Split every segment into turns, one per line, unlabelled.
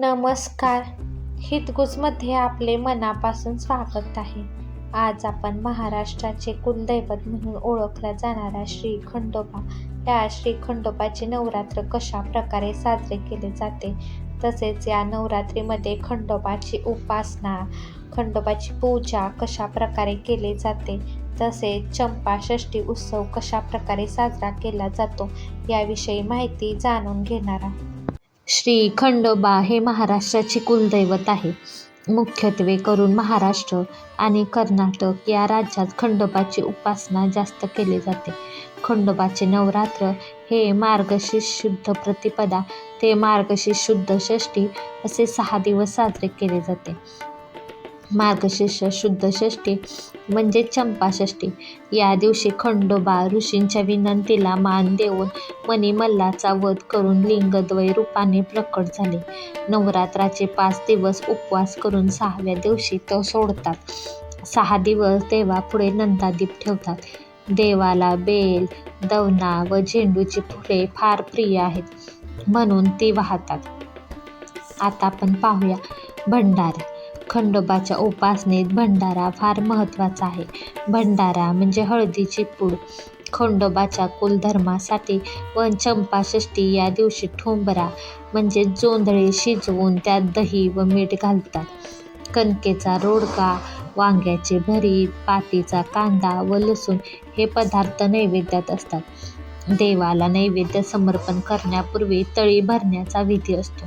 नमस्कार. हितगुजमध्ये आपले मनापासून स्वागत आहे. आज आपण महाराष्ट्राचे कुलदैवत म्हणून ओळखल्या जाणारा श्री खंडोबा. या श्री खंडोबाचे नवरात्र कशा प्रकारे साजरे केले जाते? तसेच या नवरात्रीमध्ये खंडोबाची उपासना खंडोबाची पूजा कशा प्रकारे केली जाते? तसेच चंपाषष्ठी उत्सव कशा प्रकारे साजरा केला जातो? याविषयी माहिती जाणून घेणारा श्री खंडोबा हे महाराष्ट्राचे कुलदैवत आहे. मुख्यत्वे करून महाराष्ट्र आणि कर्नाटक या राज्यात खंडोबाची उपासना जास्त केली जाते. खंडोबाचे नवरात्र हे मार्गशीर्ष शुद्ध प्रतिपदा ते मार्गशीर्ष शुद्ध षष्ठी असे सहा दिवस साजरे केले जाते. मार्गशीर्ष शुद्ध षष्ठी म्हणजे चंपाषष्ठी. या दिवशी खंडोबा ऋषींच्या विनंतीला मान देऊन मणिमल्लाचा वध करून लिंगद्वय रूपाने प्रकट झाले. नवरात्राचे पाच दिवस उपवास करून सहाव्या दिवशी तो सोडतात. सहा दिवस देवापुढे नंदादीप ठेवतात. देवाला बेल दवना व झेंडूची फुले फार प्रिय आहेत म्हणून ती वाहतात. आता आपण पाहूया भंडारा. खंडोबाच्या उपासनेत भंडारा फार महत्त्वाचा आहे. भंडारा म्हणजे हळदीची पूड. खंडोबाच्या कुलधर्मासाठी व चंपाषष्ठी या दिवशी ठोंबरा म्हणजे जोंधळे शिजवून त्यात दही व मीठ घालतात. कणकेचा रोडका वांग्याचे भरीत पातीचा कांदा व लसूण हे पदार्थ नैवेद्यात असतात. देवाला नैवेद्य समर्पण करण्यापूर्वी तळी भरण्याचा विधी असतो.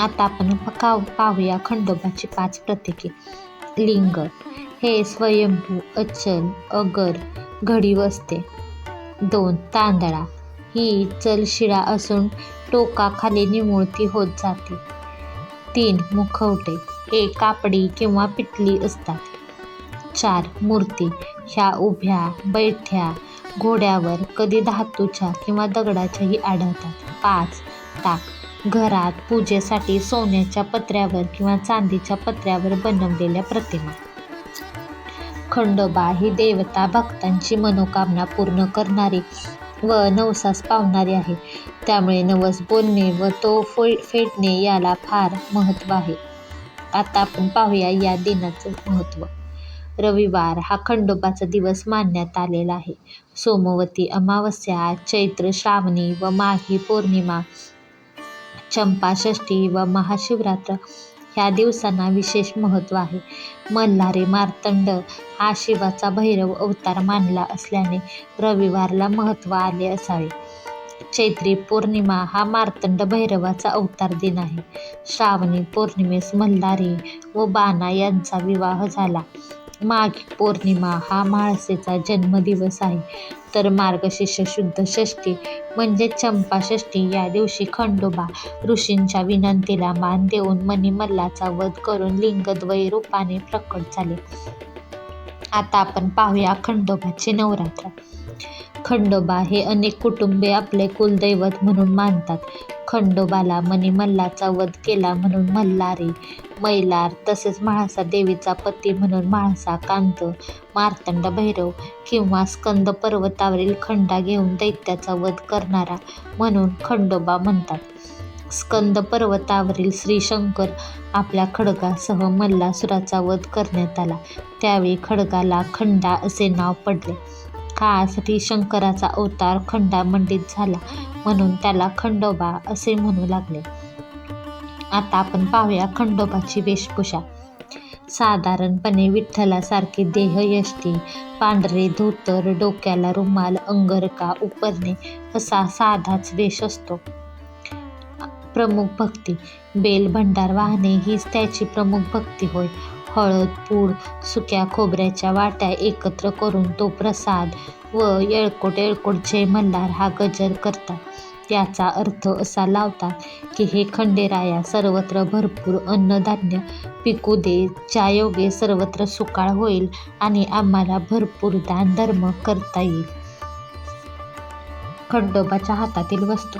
आता आपण पका पाहूया खंडोबाची पाच प्रतीके. लिंग. हे स्वयंभू अचल अगर घडी असते दोन तांदळा. ही चलशिळा असून टोकाखाली निमुळती होत जाते. तीन मुखवटे. हे कापडी किंवा पिटली असतात. चार मूर्ती. ह्या उभ्या बैठ्या घोड्यावर कधी धातूच्या किंवा दगडाच्याही आढळतात. पाच ताक. घरात पूजेसाठी सोन्याच्या पत्र्यावर किंवा चांदीच्या पत्र्यावर बनवलेल्या प्रतिमा. खंडोबा ही देवता भक्तांची मनोकामना पूर्ण करणारी व नवसास पावणारी आहे. त्यामुळे नवस बोलणे व तो फेटणे याला फार महत्त्व आहे. आता आपण पाहूया या दिनाचं महत्त्व. रविवार हा खंडोबाचा दिवस मानण्यात आलेला आहे. सोमवती अमावस्या चैत्र श्रावणी व माघी पौर्णिमा चंपाषष्ठी व महाशिवरात्र ह्या दिवसांना विशेष महत्त्व आहे. मल्हारी मार्तंड हा शिवाचा भैरव अवतार मानला असल्याने रविवारला महत्त्व आले असावे. चैत्री पौर्णिमा हा मार्तंड भैरवाचा अवतार दिन आहे. श्रावणी पौर्णिमेस मल्हारी व बाणा यांचा विवाह झाला. माघ पौर्णिमा हा म्हाळसेचा जन्मदिवस आहे. तर मार्गशीर्ष शुद्ध षष्ठी म्हणजे चंपाषष्ठी या दिवशी खंडोबा ऋषींच्या विनंतीला मान देऊन मणिमल्लाचा वध करून लिंगद्वय रूपाने प्रकट झाले. आता आपण पाहूया खंडोबाचे नवरात्र. खंडोबा हे अनेक कुटुंबे आपले कुलदैवत म्हणून मानतात. खंडोबाला मणिमल्लाचा वध केला म्हणून मल्हारी मैलार तसेच म्हाळसा देवीचा पती म्हणून म्हाळसा कांत मार्तंड भैरव किंवा स्कंद पर्वतावरील खंडा घेऊन दैत्याचा वध करणारा म्हणून खंडोबा म्हणतात. स्कंद पर्वतावरील श्रीशंकर आपल्या खडगासह मल्लासुराचा वध करण्यात आला. त्यावेळी खडगाला खंडा असे नाव पडले. काळासाठी शंकराचा अवतार खंडामंडित झाला म्हणून त्याला खंडोबा असे म्हणू लागले. आता आपण पाहूया खंडोबाची वेशभूषा. साधारणपणे विठ्ठलासारखी देहयष्टी पांढरे धोतर डोक्याला रुमाल अंगरका उपरणे असा साधाच वेश असतो. प्रमुख भक्ती. बेल भंडार वाहने हीच त्याची प्रमुख भक्ती होय. हळद पूड सुक्या खोबऱ्याच्या वाट्या एकत्र करून तो प्रसाद व येळकोट येळकोट जय मल्हार हा गजर करतात. याचा अर्थ असा लावतात की हे खंडेराया सर्वत्र भरपूर अन्नधान्य पिकू दे ज्यायोगे सर्वत्र सुकाळ होईल आणि आम्हाला भरपूर दान धर्म करता येईल. खंडोबाच्या हातातील वस्तू.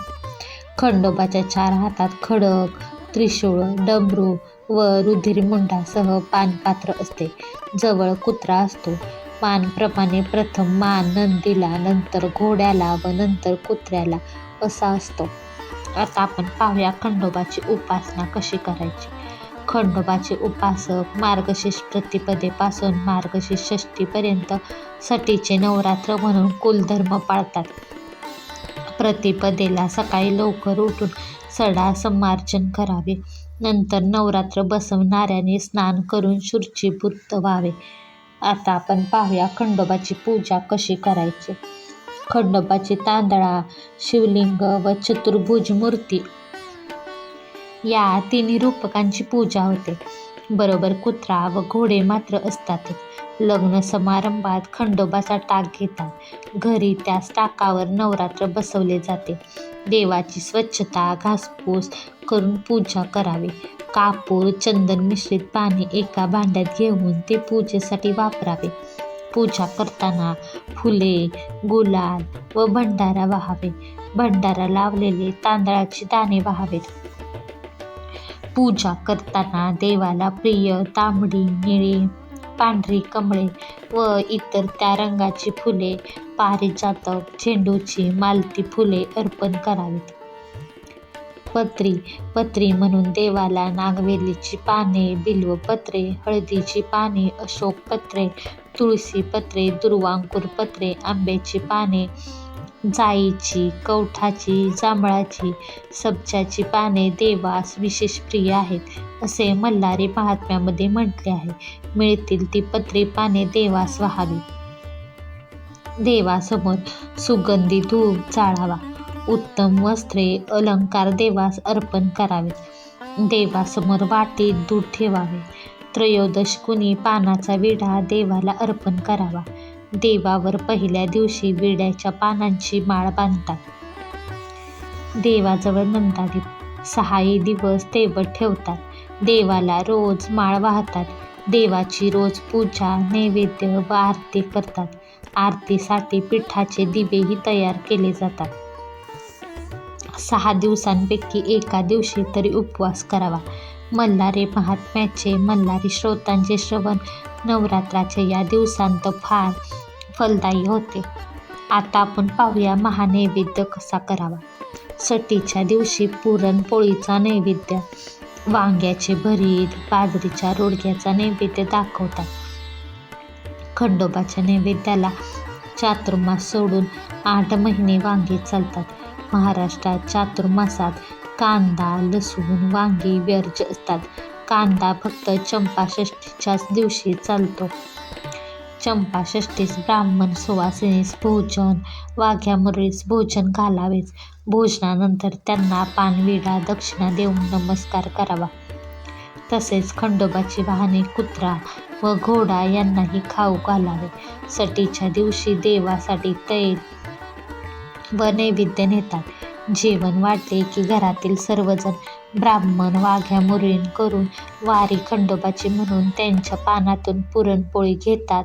खंडोबाच्या चार हातात खडक त्रिशूळ डमरू व रुधिरमुंडासह पानपात्र असते. जवळ कुत्रा असतो. मानप्रमाणे प्रथम मान नंदीला नंतर घोड्याला व नंतर कुत्र्याला असा असतो. आता आपण पाहूया खंडोबाची उपासना कशी करायची. खंडोबाचे उपासक मार्गशीर्ष प्रतिपदेपासून मार्गशीर्ष षष्टीपर्यंत सटीचे नवरात्र म्हणून कुलधर्म पाळतात. प्रतिपदेला सकाळी लवकर उठून सडा समार्जन करावे. नंतर नवरात्र बसवणाऱ्याने स्नान करून शुचीभूत व्हावे. आता आपण पाहूया खंडोबाची पूजा कशी करायची. खंडोबाची तांदळा शिवलिंग व चतुर्भुज मूर्ती. या तिन्ही रूपकांची पूजा होते. बरोबर कुत्रा व घोडे मात्र असतातच. लग्न समारंभात खंडोबाचा टाक घेतात. घरी त्याच टाकावर नवरात्र बसवले जाते. देवाची स्वच्छता घासपूस करून पूजा करावी. कापूर चंदन मिश्रित पाणी एका भांड्यात घेऊन ते पूजेसाठी वापरावे. पूजा करताना फुले गुलाल व भंडारा वाहावे. भंडारा लावलेले तांदळाचे दाणे वाहावेत. पूजा करताना देवाला प्रिय तांबडी निळी पांढरी कमळे व इतर त्या रंगाची फुले पारिजातक झेंडूची मालती फुले अर्पण करावीत. पत्री पत्री म्हणून देवाला नागवेलीची पाने बिल्वपत्रे हळदीची पाने अशोक पत्रे तुळशी पत्रे दुर्वांकूर पत्रे आंब्याची पाने जाईची कवठाची जांभळाची सबजाची पाने देवास विशेष प्रिय आहेत असे मल्हारी महात्म्यामध्ये म्हटले आहे. मिळतील ती पत्री पाने देवास व्हावी. देवासमोर सुगंधी धूप जाळावा. उत्तम वस्त्रे अलंकार देवास अर्पण करावे. देवासमोर वाटीत दूध ठेवावे. त्रयोदश कुणी पानाचा विढा देवाला अर्पण करावा. देवावर पहिल्या दिवशी विड्याच्या पानांची माळ बांधतात. देवाजवळ नंदादीप सहाही दिवस तेवत ठेवतात. देवाला रोज माळ वाहतात. देवाची रोज पूजा नैवेद्य व आरती करतात. आरतीसाठी पिठाचे दिवेही तयार केले जातात. सहा दिवसांपैकी एका दिवशी तरी उपवास करावा. मल्हारी महात्म्याचे मल्हारी श्रोतांचे श्रवण नवरात्राचे या दिवसांत फार फलदायी होते. आता आपण पाहूया महानैवेद्य कसा करावा. सटीच्या दिवशी पुरणपोळीचा नैवेद्य. वांग्याचे भरीत बाजरीच्या रोडग्याचा नैवेद्य दाखवतात. खंडोबाच्या नैवेद्याला चातुर्मास सोडून आठ महिने वांगे चालतात. महाराष्ट्रात चातुर्मासात कांदा लसूण वांगी वर्ज असतात. कांदा फक्त चंपाषष्ठीच्याच दिवशी चालतो. चंपाषष्ठीस ब्राह्मण सुवासिनीस भोजन वाघ्यामुरीस भोजन घालावेच. भोजनानंतर त्यांना पानविडा दक्षिणा देऊन नमस्कार करावा. तसेच खंडोबाची वाहने कुत्रा व घोडा यांनाही खाऊ घालावे. सटीच्या दिवशी देवासाठी तैल व नैवेद्य नेतात. जेवण वाटले की घरातील सर्वजण ब्राह्मण वाघ्या मुरळीण करून वारी खंडोबाची म्हणून त्यांच्या पानातून पुरणपोळी घेतात.